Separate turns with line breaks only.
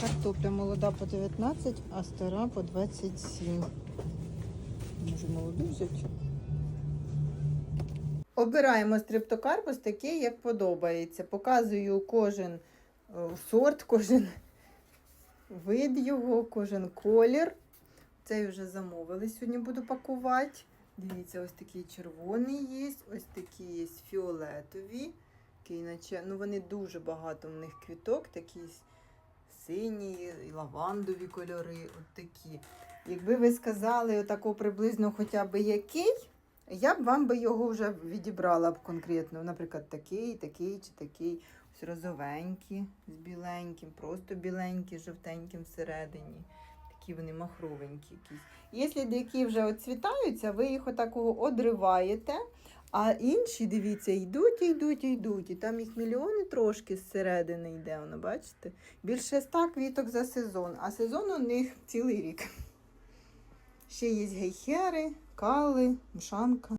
Картопля молода по 19, а стара по 27. Може молоду взяти? Обираємо стрептокарпус такий, як подобається. Показую кожен е, сорт, кожен вид його, кожен колір. Цей вже замовили. Сьогодні буду пакувати. Дивіться, ось такий червоний є, ось такі є фіолетові. Ну вони дуже багато в них квіток, такі сині, і лавандові кольори, от такі. Якби ви сказали отако приблизно хоча б який, я б вам би його вже відібрала б конкретно. Наприклад, такий, такий чи такий. Ось розовенькі з біленьким, просто біленькі, жовтеньким всередині. Такі вони махровенькі якісь. Якщо деякі вже оцвітаються, ви їх отакого одриваєте, а інші, дивіться, йдуть, йдуть, йдуть. І там їх мільйони трошки зсередини йде, воно, бачите? Більше ста квіток за сезон, а сезон у них цілий рік. Ще є гейхери, кали, мшанка.